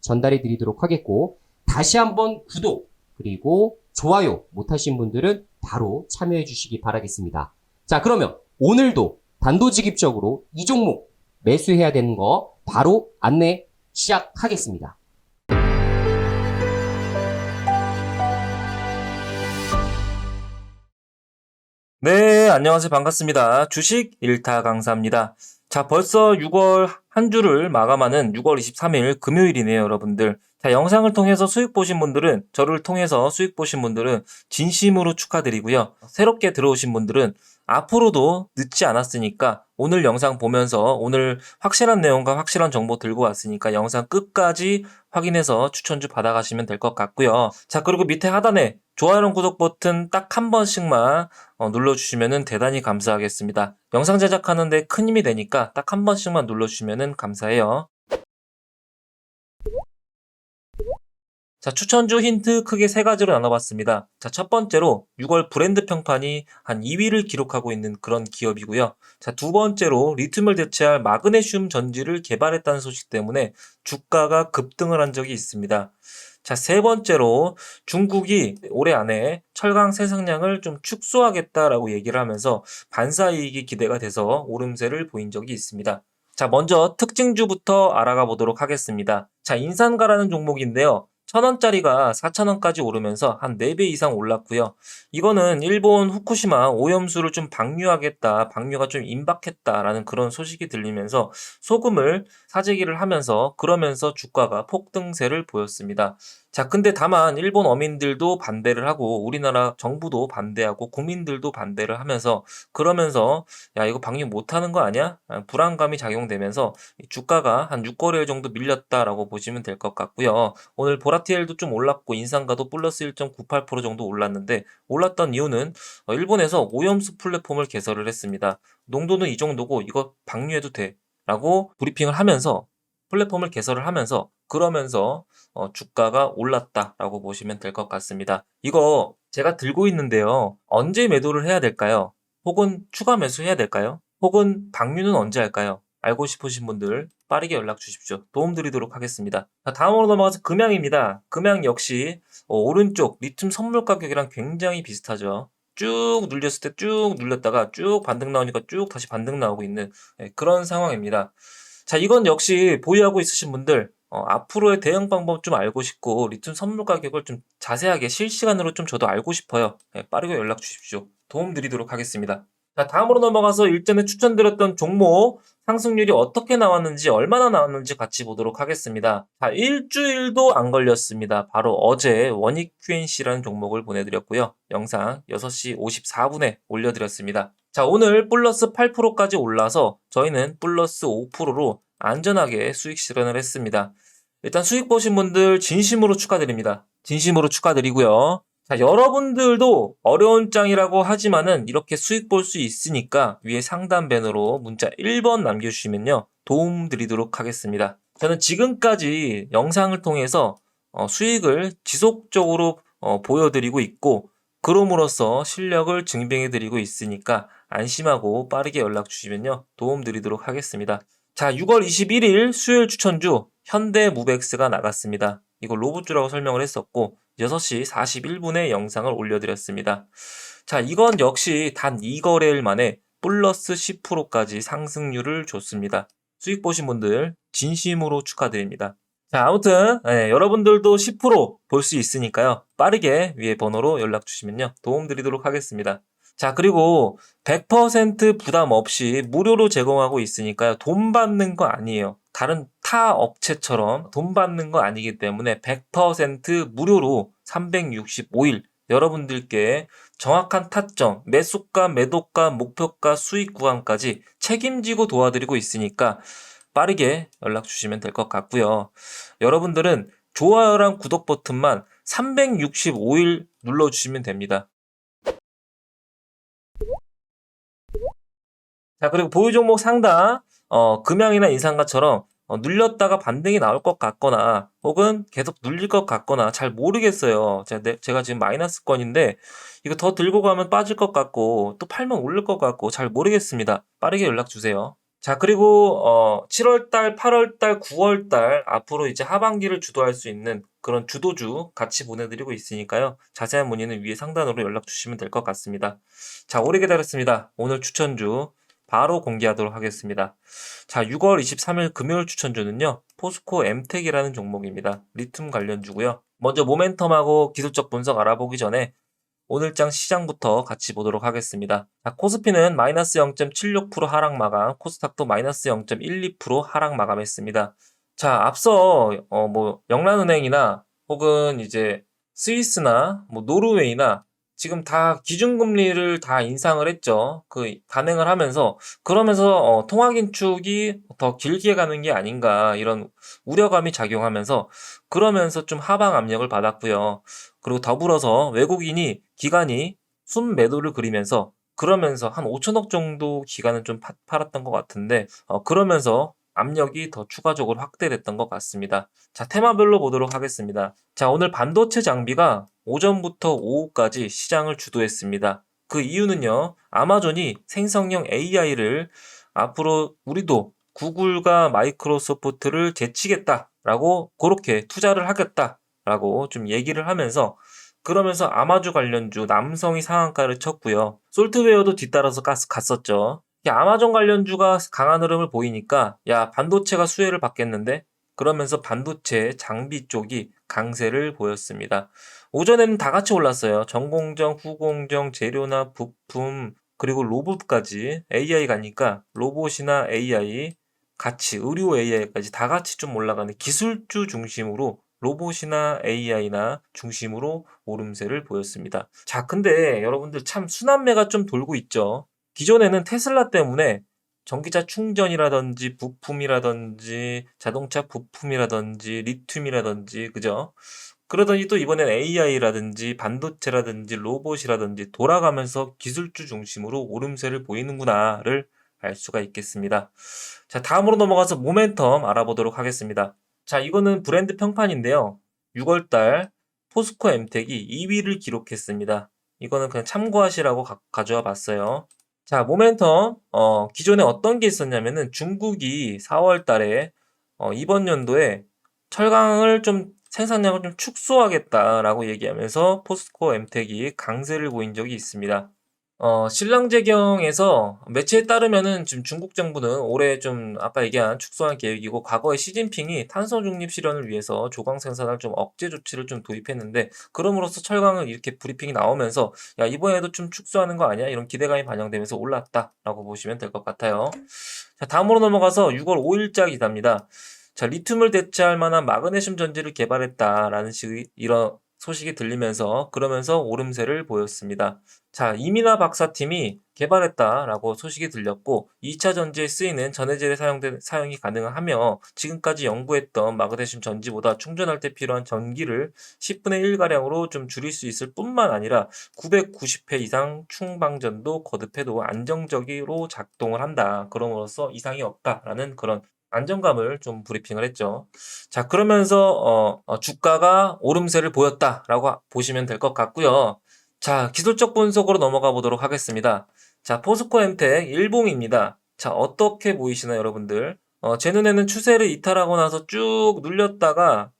전달해 드리도록 하겠고 다시 한번 구독 그리고 좋아요 못하신 분들은 바로 참여해 주시기 바라겠습니다. 자 그러면 오늘도 단도직입적으로 이 종목 매수해야 되는 거 바로 안내 시작하겠습니다. 네, 안녕하세요. 반갑습니다. 주식 일타 강사입니다. 자, 벌써 6월 한 주를 마감하는 6월 23일 금요일이네요, 여러분들. 자, 영상을 통해서 수익 보신 분들은, 저를 통해서 수익 보신 분들은 진심으로 축하드리고요. 새롭게 들어오신 분들은 앞으로도 늦지 않았으니까 오늘 영상 보면서 오늘 확실한 내용과 확실한 정보 들고 왔으니까 영상 끝까지 확인해서 추천주 받아가시면 될 것 같고요. 자, 그리고 밑에 하단에 좋아요랑 구독 버튼 딱 한 번씩만 어, 눌러주시면 대단히 감사하겠습니다. 영상 제작하는데 큰 힘이 되니까 딱 한 번씩만 눌러주시면 감사해요. 자, 추천주 힌트 크게 세 가지로 나눠봤습니다. 자, 첫 번째로 6월 브랜드 평판이 한 2위를 기록하고 있는 그런 기업이고요. 자, 두 번째로 리튬을 대체할 마그네슘 전지를 개발했다는 소식 때문에 주가가 급등을 한 적이 있습니다. 자, 세 번째로 중국이 올해 안에 철강 생산량을 좀 축소하겠다라고 얘기를 하면서 반사이익이 기대가 돼서 오름세를 보인 적이 있습니다. 자, 먼저 특징주부터 알아가 보도록 하겠습니다. 자, 인산가라는 종목인데요. 천원짜리가 4천원까지 오르면서 한 4배 이상 올랐고요. 이거는 일본 후쿠시마 오염수를 좀 방류하겠다, 방류가 좀 임박했다라는 그런 소식이 들리면서 소금을 사재기를 하면서 그러면서 주가가 폭등세를 보였습니다. 자, 근데 다만 일본 어민들도 반대를 하고 우리나라 정부도 반대하고 국민들도 반대를 하면서 그러면서 야, 이거 방류 못 하는 거 아니야? 아, 불안감이 작용되면서 이 주가가 한 6거래일 정도 밀렸다라고 보시면 될 것 같고요. 오늘 보라티엘도 좀 올랐고 인상가도 플러스 1.98% 정도 올랐는데 올랐던 이유는 어, 일본에서 오염수 플랫폼을 개설을 했습니다. 농도는 이 정도고 이거 방류해도 돼. 라고 브리핑을 하면서 플랫폼을 개설을 하면서 그러면서 어, 주가가 올랐다라고 보시면 될 것 같습니다. 이거 제가 들고 있는데요. 언제 매도를 해야 될까요? 혹은 추가 매수해야 될까요? 혹은 방류는 언제 할까요? 알고 싶으신 분들 빠르게 연락 주십시오. 도움 드리도록 하겠습니다. 자, 다음으로 넘어가서 금양입니다. 금양 역시 어, 오른쪽 리튬 선물 가격이랑 굉장히 비슷하죠. 쭉 눌렸을 때 쭉 눌렸다가 쭉 반등 나오니까 쭉 다시 반등 나오고 있는 예, 그런 상황입니다. 자, 이건 역시 보유하고 있으신 분들 어, 앞으로의 대응 방법 좀 알고 싶고 리튬 선물 가격을 좀 자세하게 실시간으로 좀 저도 알고 싶어요. 예, 빠르게 연락 주십시오. 도움 드리도록 하겠습니다. 자, 다음으로 넘어가서 일전에 추천드렸던 종목 상승률이 어떻게 나왔는지 얼마나 나왔는지 같이 보도록 하겠습니다. 자, 일주일도 안 걸렸습니다. 바로 어제 원익 QNC라는 종목을 보내드렸고요. 영상 6시 54분에 올려드렸습니다. 자, 오늘 플러스 8%까지 올라서 저희는 플러스 5%로 안전하게 수익 실현을 했습니다. 일단 수익 보신 분들 진심으로 축하드립니다. 진심으로 축하드리고요. 자, 여러분들도 어려운 장이라고 하지만은 이렇게 수익 볼 수 있으니까 위에 상단 배너로 문자 1번 남겨주시면요. 도움 드리도록 하겠습니다. 저는 지금까지 영상을 통해서 어, 수익을 지속적으로 어, 보여드리고 있고, 그럼으로써 실력을 증명해드리고 있으니까 안심하고 빠르게 연락 주시면요. 도움 드리도록 하겠습니다. 자, 6월 21일 수요일 추천주 현대무백스가 나갔습니다. 이거 로봇주라고 설명을 했었고 6시 41분에 영상을 올려드렸습니다. 자, 이건 역시 단 2거래일 만에 플러스 10%까지 상승률을 줬습니다. 수익 보신 분들 진심으로 축하드립니다. 자, 아무튼 예, 여러분들도 10%볼 수 있으니까요. 빠르게 위에 번호로 연락 주시면요. 도움 드리도록 하겠습니다. 자, 그리고 100% 부담 없이 무료로 제공하고 있으니까요. 돈 받는 거 아니에요. 다른 타 업체처럼 돈 받는 거 아니기 때문에 100% 무료로 365일 여러분들께 정확한 타점, 매수가, 매도가, 목표가, 수익 구간까지 책임지고 도와드리고 있으니까 빠르게 연락 주시면 될 것 같고요. 여러분들은 좋아요랑 구독 버튼만 365일 눌러주시면 됩니다. 자, 그리고 보유 종목 상담, 어, 금양이나 인상가처럼 어, 눌렸다가 반등이 나올 것 같거나 혹은 계속 눌릴 것 같거나 잘 모르겠어요. 제가, 내- 제가 지금 마이너스권인데 이거 더 들고 가면 빠질 것 같고 또 팔면 오를 것 같고 잘 모르겠습니다. 빠르게 연락 주세요. 자, 그리고 어, 7월달, 8월달, 9월달 앞으로 이제 하반기를 주도할 수 있는 그런 주도주 같이 보내드리고 있으니까요. 자세한 문의는 위에 상단으로 연락 주시면 될 것 같습니다. 자, 오래 기다렸습니다. 오늘 추천주 바로 공개하도록 하겠습니다. 자, 6월 23일 금요일 추천주는요. 포스코 엠텍이라는 종목입니다. 리튬 관련주고요. 먼저 모멘텀하고 기술적 분석 알아보기 전에 오늘장 시장부터 같이 보도록 하겠습니다. 자, 코스피는 마이너스 0.76% 하락 마감, 코스닥도 마이너스 0.12% 하락 마감했습니다. 자, 앞서 어, 뭐 영란은행이나 혹은 이제 스위스나 뭐 노르웨이나 지금 다 기준금리를 다 인상을 했죠. 그 단행을 하면서 그러면서 어, 통화 긴축이 더 길게 가는 게 아닌가 이런 우려감이 작용하면서 그러면서 좀 하방 압력을 받았고요. 그리고 더불어서 외국인이 기간이 순 매도를 그리면서 그러면서 한 5천억 정도 기간은 좀 파- 팔았던 것 같은데 어, 그러면서 압력이 더 추가적으로 확대됐던 것 같습니다. 자, 테마별로 보도록 하겠습니다. 자, 오늘 반도체 장비가 오전부터 오후까지 시장을 주도했습니다. 그 이유는요, 아마존이 생성형 AI를 앞으로 우리도 구글과 마이크로소프트를 제치겠다라고 그렇게 투자를 하겠다라고 좀 얘기를 하면서 그러면서 아마주 관련주 남성이 상한가를 쳤고요. 솔트웨어도 뒤따라서 갔었죠. 이 아마존 관련주가 강한 흐름을 보이니까 야 반도체가 수혜를 받겠는데 그러면서 반도체 장비 쪽이 강세를 보였습니다. 오전에는 다 같이 올랐어요. 전공정, 후공정, 재료나 부품 그리고 로봇까지 AI 가니까 로봇이나 AI 같이 의료 AI까지 다 같이 좀 올라가는 기술주 중심으로 로봇이나 AI나 중심으로 오름세를 보였습니다. 자, 근데 여러분들 참 순환매가 좀 돌고 있죠. 기존에는 테슬라 때문에 전기차 충전이라든지 부품이라든지 자동차 부품이라든지 리튬이라든지 그죠? 그러더니 또 이번엔 AI라든지 반도체라든지 로봇이라든지 돌아가면서 기술주 중심으로 오름세를 보이는구나를 알 수가 있겠습니다. 자, 다음으로 넘어가서 모멘텀 알아보도록 하겠습니다. 자, 이거는 브랜드 평판인데요. 6월달 포스코 엠텍이 2위를 기록했습니다. 이거는 그냥 참고하시라고 가, 가져와 봤어요. 자, 모멘텀, 어, 기존에 어떤 게 있었냐면은 중국이 4월 달에, 어, 이번 연도에 철강을 좀 생산량을 좀 축소하겠다라고 얘기하면서 포스코 엠텍이 강세를 보인 적이 있습니다. 어, 신랑제경에서 매체에 따르면은 지금 중국 정부는 올해 좀 아까 얘기한 축소한 계획이고 과거에 시진핑이 탄소 중립 실현을 위해서 조강 생산을 좀 억제 조치를 좀 도입했는데 그럼으로써 철강을 이렇게 브리핑이 나오면서 야 이번에도 좀 축소하는 거 아니야? 이런 기대감이 반영되면서 올랐다라고 보시면 될 것 같아요. 자 다음으로 넘어가서 6월 5일자 기사입니다. 자 리튬을 대체할 만한 마그네슘 전지를 개발했다라는 식의 이런 소식이 들리면서 그러면서 오름세를 보였습니다. 자, 이민아 박사팀이 개발했다라고 소식이 들렸고 2차 전지에 쓰이는 전해질에 사용된 사용이 가능하며 지금까지 연구했던 마그네슘 전지보다 충전할 때 필요한 전기를 10분의 1 가량으로 좀 줄일 수 있을 뿐만 아니라 990회 이상 충방전도 거듭해도 안정적으로 작동을 한다. 그럼으로써 이상이 없다라는 그런 안정감을 좀 브리핑을 했죠. 자, 그러면서 어, 어, 주가가 오름세를 보였다라고 보시면 될 것 같고요. 자, 기술적 분석으로 넘어가 보도록 하겠습니다. 자, 포스코 엠텍 일봉입니다. 자, 어떻게 보이시나요, 여러분들? 어, 제 눈에는 추세를 이탈하고 나서 쭉 눌렸다가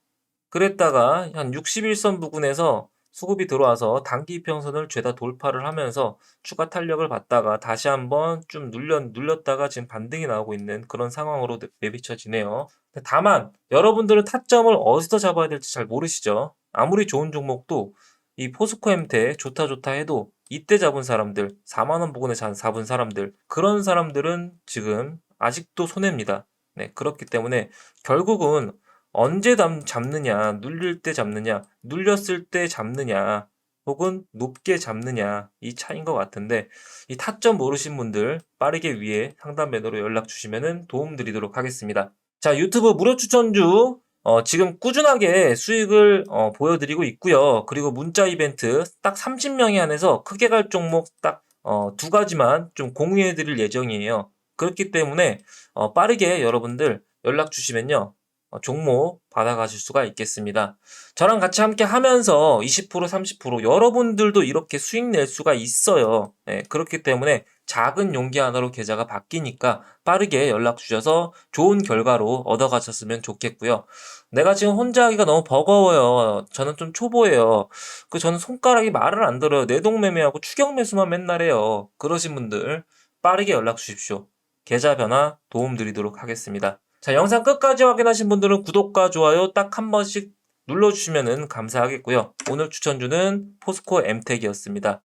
그랬다가 한 61선 부근에서 수급이 들어와서 단기 이평선을 죄다 돌파를 하면서 추가 탄력을 받다가 다시 한번 좀 눌렸, 눌렸다가 지금 반등이 나오고 있는 그런 상황으로 내- 내비쳐지네요. 다만 여러분들은 타점을 어디서 잡아야 될지 잘 모르시죠? 아무리 좋은 종목도 이 포스코 엠텍 좋다 좋다 해도 이때 잡은 사람들 4만원 부근에 잡- 잡은 사람들 그런 사람들은 지금 아직도 손해입니다. 네, 그렇기 때문에 결국은 언제 담- 잡느냐, 눌릴 때 잡느냐, 눌렸을 때 잡느냐, 혹은 높게 잡느냐, 이 차이인 것 같은데, 이 타점 모르신 분들 빠르게 위에 상담 매너로 연락 주시면 도움 드리도록 하겠습니다. 자, 유튜브 무료 추천주, 어, 지금 꾸준하게 수익을 어, 보여드리고 있고요. 그리고 문자 이벤트 딱 30명에 한해서 크게 갈 종목 딱 어, 두 가지만 좀 공유해 드릴 예정이에요. 그렇기 때문에 어, 빠르게 여러분들 연락 주시면요. 어, 종목 받아가실 수가 있겠습니다. 저랑 같이 함께 하면서 20% 30% 여러분들도 이렇게 수익 낼 수가 있어요. 네, 그렇기 때문에 작은 용기 하나로 계좌가 바뀌니까 빠르게 연락 주셔서 좋은 결과로 얻어가셨으면 좋겠고요. 내가 지금 혼자 하기가 너무 버거워요. 저는 좀 초보예요. 그 저는 손가락이 말을 안 들어요. 내동매매하고 추격 매수만 맨날 해요. 그러신 분들 빠르게 연락 주십시오. 계좌 변화 도움 드리도록 하겠습니다. 자, 영상 끝까지 확인하신 분들은 구독과 좋아요 딱 한 번씩 눌러주시면 감사하겠고요. 오늘 추천주는 포스코 엠텍이었습니다.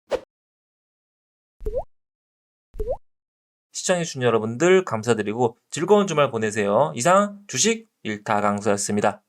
시청해주신 여러분들 감사드리고 즐거운 주말 보내세요. 이상 주식 일타 강수였습니다.